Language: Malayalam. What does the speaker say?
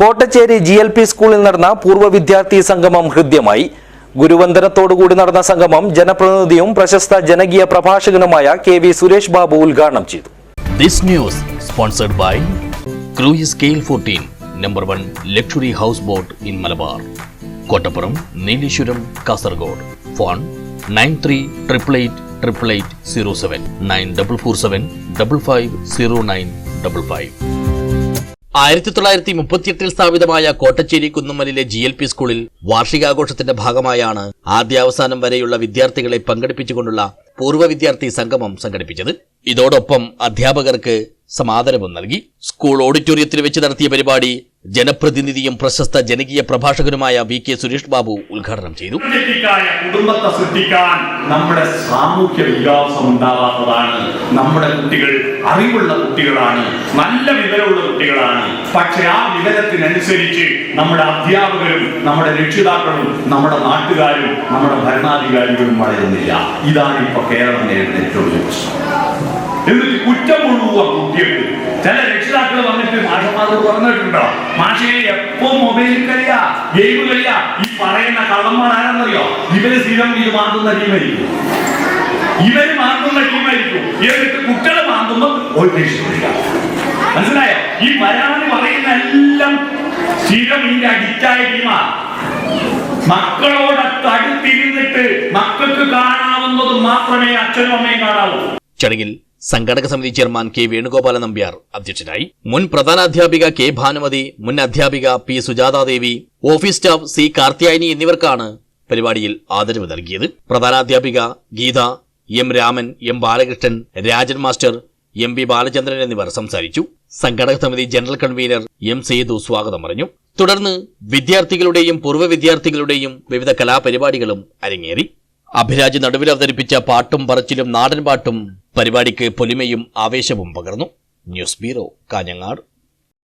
കോട്ടച്ചേരി ജി എൽ പി സ്കൂളിൽ നടന്ന പൂർവ വിദ്യാർത്ഥി സംഗമം ഹൃദ്യമായി. ഗുരുവന്ദനത്തോടുകൂടി നടന്ന സംഗമം ജനപ്രതിനിധിയും പ്രശസ്ത ജനകീയ പ്രഭാഷകനുമായ കെ വി സുരേഷ് ബാബു ഉദ്ഘാടനം ചെയ്തു. This news sponsored by cruise kail fourteen number one luxury house boat in Malabar Kottappuram Nileshwaram Kasaragod phone nine three triple eight triple eight zero seven nine double four seven double five zero nine double five ആയിരത്തി തൊള്ളായിരത്തി മുപ്പത്തിയെട്ടിൽ സ്ഥാപിതമായ കോട്ടച്ചേരി കുന്നുമ്മലിലെ ജി എൽ പി സ്കൂളിൽ വാർഷികാഘോഷത്തിന്റെ ഭാഗമായാണ് ആദ്യാവസാനം വരെയുള്ള വിദ്യാർത്ഥികളെ പങ്കെടുപ്പിച്ചുകൊണ്ടുള്ള പൂർവ വിദ്യാർത്ഥി സംഗമം സംഘടിപ്പിച്ചത്. ഇതോടൊപ്പം അധ്യാപകർക്ക് സമാദരവും നൽകി. സ്കൂൾ ഓഡിറ്റോറിയത്തിൽ വെച്ച് നടത്തിയ പരിപാടി ജനപ്രതിനിധിയും പ്രശസ്ത ജനകീയ പ്രഭാഷകനുമായ വി കെ സുരേഷ് ബാബു ഉദ്ഘാടനം ചെയ്തു. കുടുംബത്തെ സൃഷ്ടിക്കാൻ നമ്മുടെ സാമൂഹ്യ വികാസം ഉണ്ടാവാത്തതാണ് നമ്മുടെ കുട്ടികൾ അറിവുള്ള കുട്ടികളാണ് നല്ല വിവരമുള്ള കുട്ടികളാണ്. പക്ഷെ ആ വിവരത്തിനനുസരിച്ച് നമ്മുടെ അധ്യാപകരും നമ്മുടെ രക്ഷിതാക്കളും നമ്മുടെ നാട്ടുകാരും നമ്മുടെ ഭരണാധികാരികളും വളരുന്നില്ല. ഇതാണ് ഇപ്പൊ കേരളം നേരിടുന്ന ഏറ്റവും വലിയ പ്രശ്നം എന്നിട്ട് കുറ്റം മുഴുവൻ കുട്ടികൾക്ക്. ചില രക്ഷിതാക്കൾ വന്നിട്ട് മാഷന്മാരോട് പറഞ്ഞിട്ടുണ്ടോ? മാഷെ എപ്പോ മൊബൈൽ കളിയാ? ഗെയിം കളിയാ? ഈ പറയുന്ന കള്ളന്മാർ ആരെന്നറിയോ ഇവർ സ്ഥിരം ഇത് മാന്തുന്ന ടീമായിരിക്കും ഇവർ മാന്തുന്ന ടീമായിരിക്കും എന്നിട്ട് കുട്ടികളെ മാന്തുമ്പോ ഒരു രക്ഷയില്ല മനസ്സിലായോ? ഈ പരാതി പറയുന്ന എല്ലാം സ്ഥിരം ഇതിന്റെ അഡിക്റ്റായ ടീമാ മക്കളോടൊത്ത് അടുത്തിരുന്നിട്ട് മക്കൾക്ക് കാണാവുന്നത് മാത്രമേ അച്ഛനും അമ്മയും കാണാവൂ. ചടങ്ങിൽ സംഘടക സമിതി ചെയർമാൻ കെ വേണുഗോപാല നമ്പ്യാർ അധ്യക്ഷനായി. മുൻ പ്രധാനാധ്യാപിക കെ ഭാനുമതി മുൻ അധ്യാപിക P Sujathadevi office staff C Karthiyayani എന്നിവർക്കാണ് പരിപാടിയിൽ ആദരവ് നൽകിയത്. പ്രധാനാധ്യാപിക Geetha M Raman M Balakrishnan Rajan master M P Balachandran എന്നിവർ സംസാരിച്ചു. സംഘടക സമിതി ജനറൽ കൺവീനർ എം സേതു സ്വാഗതം പറഞ്ഞു. തുടർന്ന് വിദ്യാർത്ഥികളുടെയും പൂർവ വിദ്യാർത്ഥികളുടെയും വിവിധ കലാപരിപാടികളും അരങ്ങേറി. അഭിരാജ് നടുവിൽ അവതരിപ്പിച്ച പാട്ടും പറച്ചിലും നാടൻ പാട്ടും പരിപാടിക്ക് പൊലിമയും ആവേശവും പകർന്നു. News bureau Kanhangad.